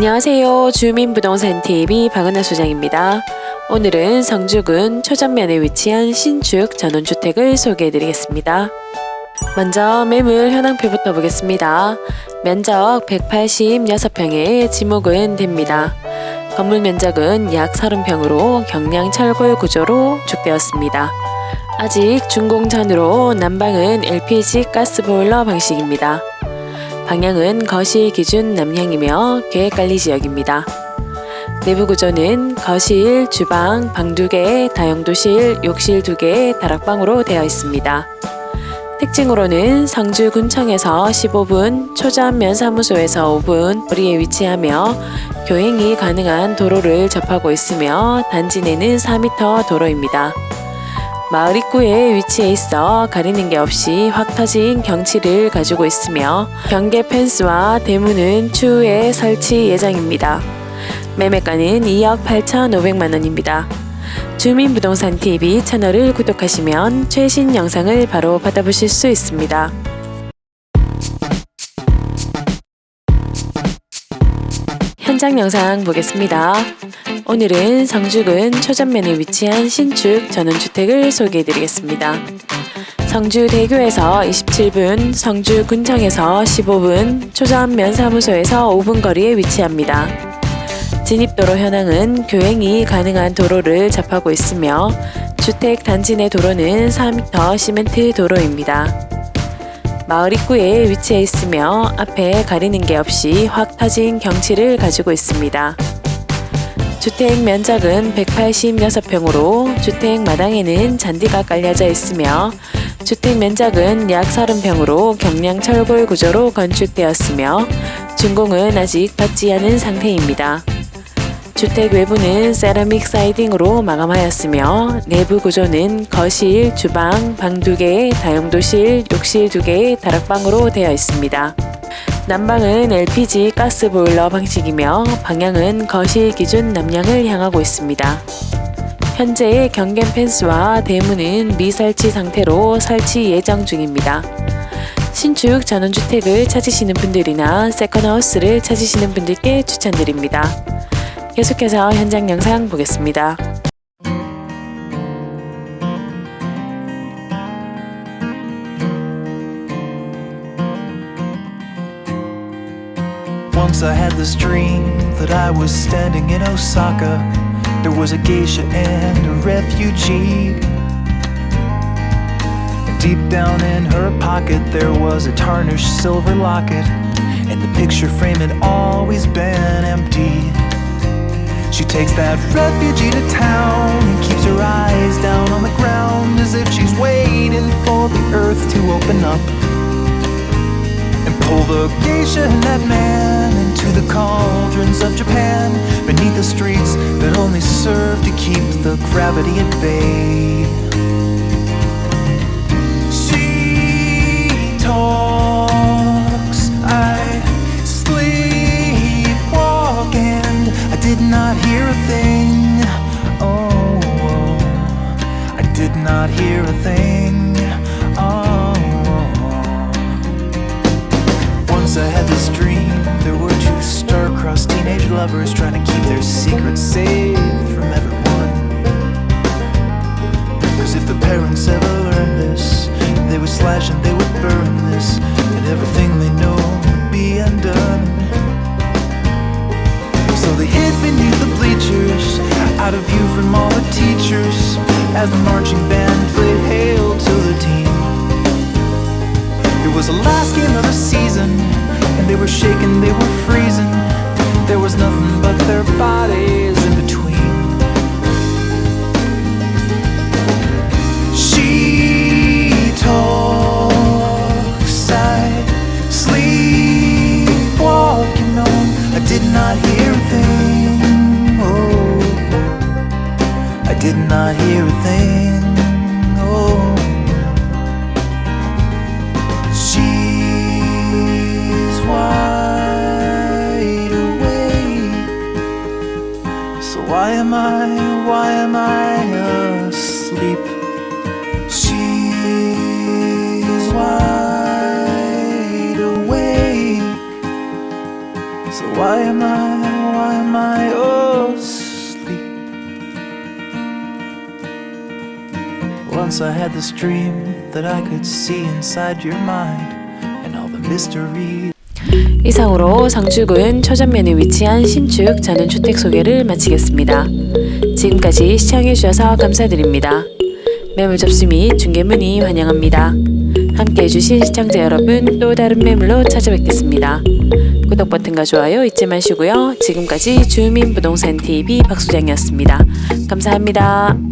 안녕하세요. 주민부동산TV 박은하 소장입니다. 오늘은 성주군 초전면에 위치한 신축 전원주택을 소개해드리겠습니다. 먼저 매물 현황표부터 보겠습니다. 면적 186평에 지목은 됩니다. 건물 면적은 약 30평으로 경량 철골 구조로 축되었습니다. 아직 준공전으로 난방은 LPG 가스보일러 방식입니다. 방향은 거실 기준 남향이며 계획관리 지역입니다. 내부 구조는 거실, 주방, 방 2개, 다용도실, 욕실 2개, 다락방으로 되어 있습니다. 특징으로는 성주군청에서 15분, 초전면사무소에서 5분 거리에 위치하며 교행이 가능한 도로를 접하고 있으며 단지 내는 4m 도로입니다. 마을 입구에 위치해 있어 가리는 게 없이 확 터진 경치를 가지고 있으며 경계 펜스와 대문은 추후에 설치 예정입니다. 매매가는 2억 8,500만 원입니다. 주민부동산 TV 채널을 구독하시면 최신 영상을 바로 받아보실 수 있습니다. 현장 영상 보겠습니다. 오늘은 성주군 초전면에 위치한 신축 전원주택을 소개해드리겠습니다. 성주 대교에서 27분, 성주 군청에서 15분, 초전면 사무소에서 5분 거리에 위치합니다. 진입도로 현황은 교행이 가능한 도로를 접하고 있으며 주택 단지 내 도로는 4m 시멘트 도로입니다. 마을 입구에 위치해 있으며 앞에 가리는 게 없이 확 터진 경치를 가지고 있습니다. 주택 면적은 186평으로 주택 마당에는 잔디가 깔려져 있으며 주택 면적은 약 30평으로 경량 철골 구조로 건축되었으며 준공은 아직 받지 않은 상태입니다. 주택 외부는 세라믹 사이딩으로 마감하였으며 내부 구조는 거실, 주방, 방 2개, 다용도실, 욕실 2개, 다락방으로 되어 있습니다. 난방은 LPG 가스 보일러 방식이며 방향은 거실 기준 남향을 향하고 있습니다. 현재 경계 펜스와 대문은 미설치 상태로 설치 예정 중입니다. 신축 전원주택을 찾으시는 분들이나 세컨하우스를 찾으시는 분들께 추천드립니다. 계속해서 현장 영상 보겠습니다. Once I had this dream that I was standing in Osaka. There was a geisha and a refugee. And deep down in her pocket, there was a tarnished silver locket. And the picture frame had always been empty. She takes that refugee to town and keeps her eyes down on the ground as if she's waiting for the earth to open up and pull the geisha and that man into the cauldrons of Japan beneath the streets that only serve to keep the gravity at bay. Lovers trying to keep their secrets safe from everyone. Cause if the parents ever learned this, they would slash and they would burn this, and everything they know would be undone. So they hid beneath the bleachers, out of view from all the teachers, as the marching band played Hail to the team. It was the last game of the season, and they were shaking, they were freezing. Sleepwalking on. I did not hear a thing. Oh, I did not hear a thing. Once I had this dream that I could see inside your mind and all the mystery. 이상으로 상주군 초전면에 위치한 신축 전원주택 소개를 마치겠습니다. 지금까지 시청해주셔서 감사드립니다. 매물 접수 및 중개 문의 환영합니다. 함께 해주신 시청자 여러분 또 다른 매물로 찾아뵙겠습니다. 구독 버튼과 좋아요 잊지 마시고요. 지금까지 주민부동산 TV 박수장이었습니다. 감사합니다.